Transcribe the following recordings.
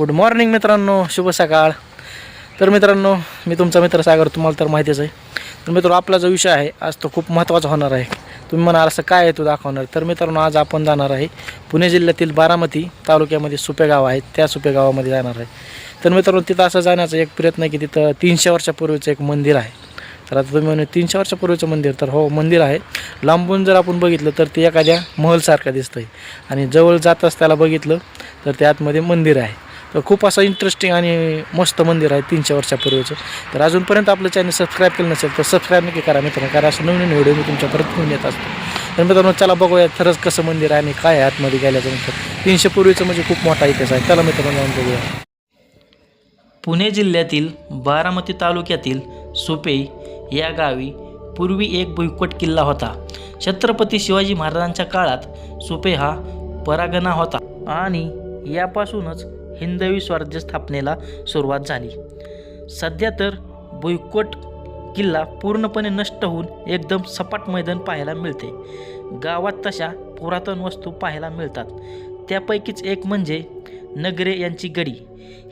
Good morning मित्रांनो. शुभ सकाळ. तर मित्रांनो मी तुमचा मित्र सागर तुम्हाला तर माहितीच आहे. तर मित्र आपला जो विषय आहे आज तो खूप महत्त्वाचा होणार आहे. तुम्ही म्हणाल असं काय आहे तो दाखवणार? तर मित्रांनो आज आपण जाणार आहे पुणे जिल्ह्यातील बारामती तालुक्यामध्ये सुपे गाव आहे. त्या सुपे गावामध्ये जाणार आहे. तर मित्रांनो तिथं असं जाण्याचा एक प्रयत्न आहे की तिथं तीनशे वर्षापूर्वीचं एक मंदिर आहे. तर आता तुम्ही म्हणे तीनशे वर्षापूर्वीचं मंदिर? तर हो मंदिर आहे. लांबून जर आपण बघितलं तर ते एखाद्या महलसारखं दिसतं आहे आणि जवळ जात त्याला बघितलं तर त्या आतमध्ये मंदिर आहे. तर खूप असं इंटरेस्टिंग आणि मस्त मंदिर आहे तीनशे वर्षापूर्वीचं. तर अजूनपर्यंत आपलं चॅनल सबस्क्राईब केलं नसेल तर सबस्क्राईब नक्की करा मित्रांनो कारण असं नवीन व्हिडिओ मी तुमच्या परत घेऊन येत असतो. तर मित्रांनो चला बघूया खरंच कसं मंदिर आहे आणि काय आहे आतमध्ये गेल्याचं नंतर तीनशे पूर्वीचं म्हणजे खूप मोठा इतिहास आहे. चला मित्रांनो जाऊन बघूया. पुणे जिल्ह्यातील बारामती तालुक्यातील सुपे या गावी पूर्वी एक भुईकोट किल्ला होता. छत्रपती शिवाजी महाराजांच्या काळात सुपे हा परागणा होता. आणि यापासूनच हिंदवी स्वराज्य स्थापनेला सुरुवात झाली. सध्या तर भुईकोट किल्ला पूर्णपणे नष्ट होऊन एकदम सपाट मैदान पाहायला मिळते. गावात तशा पुरातन वस्तू पाहायला मिळतात. त्यापैकीच एक म्हणजे नगरे यांची गडी.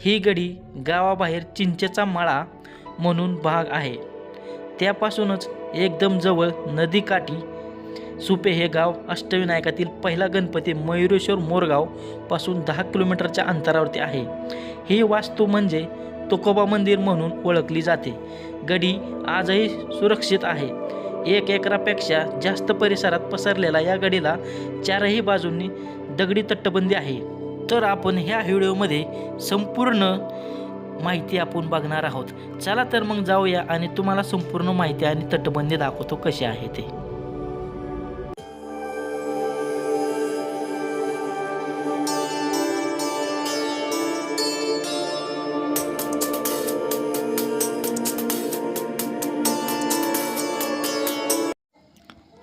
ही गडी गावाबाहेर चिंचेचा माळा म्हणून भाग आहे. त्यापासूनच एकदम जवळ नदीकाठी सुपे हे गाव अष्टविनायकातील पहिला गणपती मयुरेश्वर मोरगावपासून दहा किलोमीटरच्या अंतरावरती आहे. ही वास्तू म्हणजे तुकोबा मंदिर म्हणून ओळखली जाते. गडी आजही सुरक्षित आहे. एक एकरापेक्षा जास्त परिसरात पसरलेला या गडीला चारही बाजूंनी दगडी तटबंदी आहे. तर आपण ह्या व्हिडिओमध्ये संपूर्ण माहिती आपण बघणार आहोत. चला तर मग जाऊया आणि तुम्हाला संपूर्ण माहिती आणि तटबंदी दाखवतो कशी आहे ते.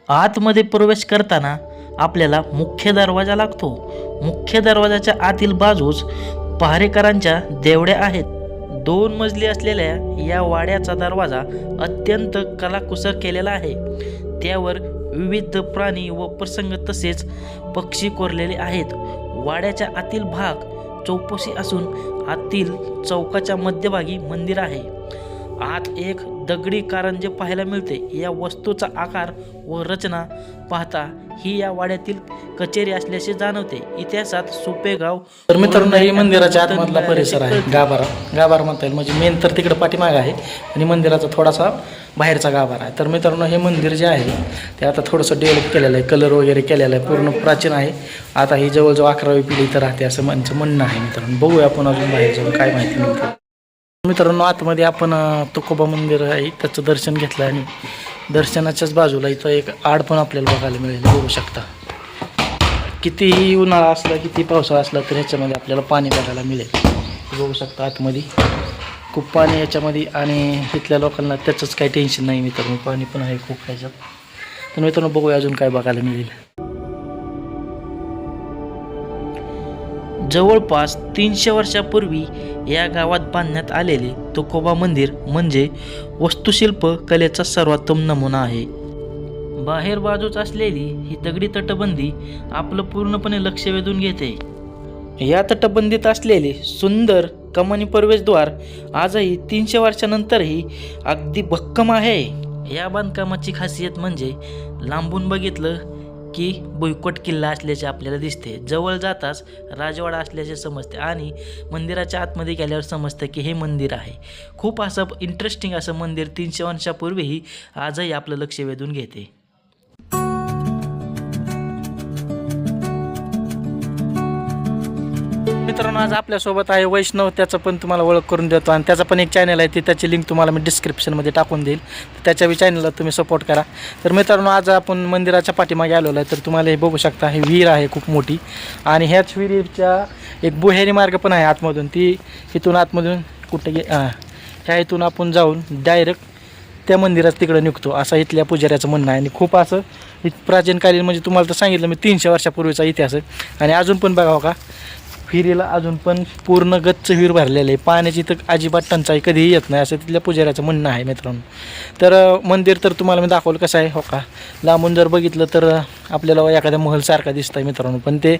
आतमध्ये प्रवेश करताना आपल्याला मुख्य दरवाजा लागतो. मुख्य दरवाजाच्या आतील बाजूस पहारेकरांच्या देवड्या आहेत. दोन मजली असलेल्या या वाड्याचा दरवाजा अत्यंत कलाकुसर केलेला आहे. त्यावर विविध प्राणी व प्रसंग तसेच पक्षी कोरलेले आहेत. वाड्याच्या आतील भाग चौपशी असून आतील चौकाच्या मध्यभागी मंदिर आहे. आत एक दगडी कारंजे पाहायला मिळते या वस्तूचा आकार व रचना पाहता ही या वाड्यातील कचेरी असल्याचे जाणवते. इतिहासात सोपे गाव तर मित्रांनो हे मंदिराच्या आतमधला परिसर आहे. गाभारा गाभारा म्हणता येईल. म्हणजे मेन तर तिकडे पाठीमाग आहे आणि मंदिराचा थोडासा बाहेरचा गाभारा आहे. तर मित्रांनो हे मंदिर जे आहे ते आता थोडंसं डेव्हलप केलेलं आहे. कलर वगैरे केलेलं आहे. पूर्ण प्राचीन आहे. आता ही जवळजवळ अकरावी पिढी इथं राहते असं माझं म्हणणं आहे मित्रांनो. बघूया आपण अजून बाहेर जाऊन काय माहिती मिळते. मित्रांनो आतमध्ये आपण तुकोबा मंदिर आहे. त्याचं दर्शन घेतलं आणि दर्शनाच्याच बाजूला इथं एक आड पण आपल्याला बघायला मिळेल. बघू शकता. कितीही उन्हाळा असला किती पावसाळा असला तर ह्याच्यामध्ये आपल्याला पाणी बघायला मिळेल. हे बघू शकता आतमध्ये. खूप पाणी याच्यामध्ये आणि इथल्या लोकांना त्याचंच काही टेन्शन नाही मित्रांनो. पाणी पण आहे खूप ह्याच्यात. तर मित्रांनो बघूया अजून काय बघायला मिळेल. जवळपास तीनशे वर्षापूर्वी या गावात बांधण्यात आलेले तुकोबा मंदिर म्हणजे वस्तुशिल्प कलेचा सर्वोत्तम नमुना आहे. बाहेर बाजूच असलेली ही दगडी तटबंदी आपलं पूर्णपणे लक्ष वेधून घेते. या तटबंदीत असलेले सुंदर कमानी प्रवेशद्वार आजही तीनशे वर्षानंतरही अगदी भक्कम आहे. या बांधकामाची खासियत म्हणजे लांबून बघितलं की भुईकोट किल्ला असल्याचे आपल्याला दिसते. जवळ जाताच राजवाडा असल्याचे समजते आणि मंदिराच्या आतमध्ये गेल्यावर समजतं की हे मंदिर आहे. खूप असं इंटरेस्टिंग असं मंदिर तीनशे वर्षापूर्वीही आजही आपलं लक्ष वेधून घेते. मित्रांनो आज आपल्यासोबत आहे वैष्णव त्याचं पण तुम्हाला ओळख करून देतो. आणि त्याचा पण एक चॅनल आहे ती त्याची लिंक तुम्हाला मी डिस्क्रिप्शनमध्ये टाकून देईल. तर त्याच्या बी चॅनलला तुम्ही सपोर्ट करा. तर मित्रांनो आज आपण मंदिराच्या पाठीमागे आलेलो आहे तर तुम्हाला हे बघू शकता ही विहीर आहे खूप मोठी. आणि ह्याच विहिरीच्या एक बुहेरी मार्ग पण आहे आतमधून. ती इथून आतमधून कुठे गे हां ह्या इथून आपण जाऊन डायरेक्ट त्या मंदिरात तिकडं निघतो. असं इथल्या पुजाऱ्याचं म्हणणं आहे. आणि खूप असं प्राचीनकालीन म्हणजे तुम्हाला तर सांगितलं मी तीनशे वर्षापूर्वीचा इतिहास आहे. आणि अजून पण बघावं हो का फिरीला अजून पण पूर्ण गच्च विहीर भरलेलं आहे. पाण्याची तर अजिबात टंचाई कधीही येत नाही असं तिथल्या पुजाऱ्याचं म्हणणं आहे मित्रांनो. तर मंदिर तर तुम्हाला मी दाखवलं कसं आहे हो का? लांबून जर बघितलं तर आपल्याला एखाद्या महलसारखा दिसत आहे मित्रांनो पण ते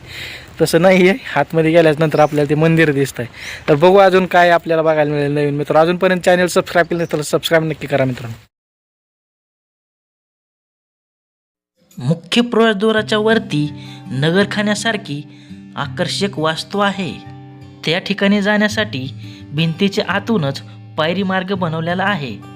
तसं नाही आहे हातमध्ये गेल्यानंतर आपल्याला ते मंदिर दिसतं आहे तर बघू अजून काय आपल्याला बघायला मिळेल नवीन मित्र. अजूनपर्यंत चॅनल सबस्क्राईब केलं तर सबस्क्राईब नक्की करा मित्रांनो. मुख्य प्रवेशद्वाराच्या वरती नगरखान्यासारखी आकर्षक वास्तू आहे. त्या ठिकाणी जाण्यासाठी भिंतीच्या आतूनच पायरी मार्ग बनवलेला आहे.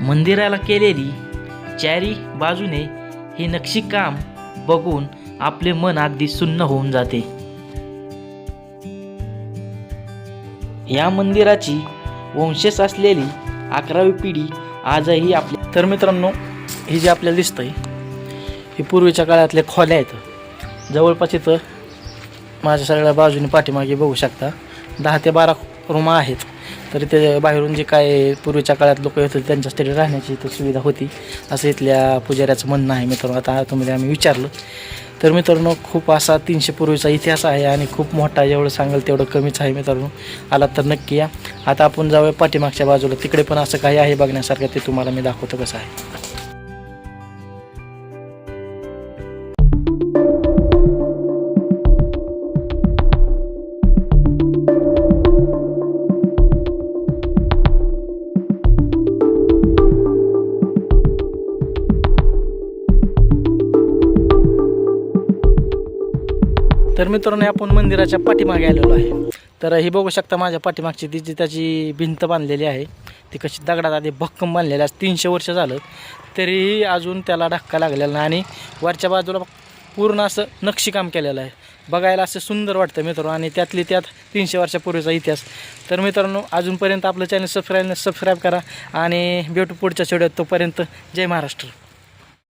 मंदिराला केलेली चारी बाजूने हे नक्षीकाम बघून आपले मन अगदी सुन्न होऊन जाते. या मंदिराची वंशज असलेली अकरावी पिढी आजही आपली तर मित्रांनो हे जे आपल्याला दिसतं आहे हे पूर्वीच्या काळातल्या खोल्या आहेत. जवळपास इथं माझ्या सगळ्या बाजूने पाठीमागे बघू शकता. दहा ते बारा रूमा आहेत. तर ते बाहेरून जे काय पूर्वीच्या काळात लोक येत होते त्यांच्यासाठी राहण्याची इथं सुविधा होती. असं इथल्या पुजाऱ्याचं म्हणणं आहे मित्रांनो. आता तुम्ही आम्ही विचारलं. तर मित्रांनो खूप असा तीनशे पूर्वीचा इतिहास आहे आणि खूप मोठा जेवढं सांगाल तेवढं कमीच आहे मित्रांनो. आलात तर नक्की या. आता आपण जाऊया पाठीमागच्या बाजूला. तिकडे पण असं काही आहे बघण्यासारखं ते तुम्हाला मी दाखवतो कसं आहे. तर मित्रांनो आपण मंदिराच्या पाठीमागे आलेलो आहे. तर ही बघू शकता माझ्या पाठीमागची ती जी त्याची भिंत बांधलेली आहे ती कशी दगडात आधी भक्कम बांधलेली आहे. तीनशे वर्ष झालं तरीही अजून त्याला धक्का लागलेला नाही. आणि वरच्या बाजूला पूर्ण असं नक्षीकाम केलेलं आहे. बघायला असं सुंदर वाटतं मित्रांनो आणि त्यातली त्यात तीनशे वर्षापूर्वीचा इतिहास. तर मित्रांनो अजूनपर्यंत आपलं चॅनल सबस्क्राईब सबस्क्राईब करा आणि भेटू पुढच्या शेवट तोपर्यंत जय महाराष्ट्र.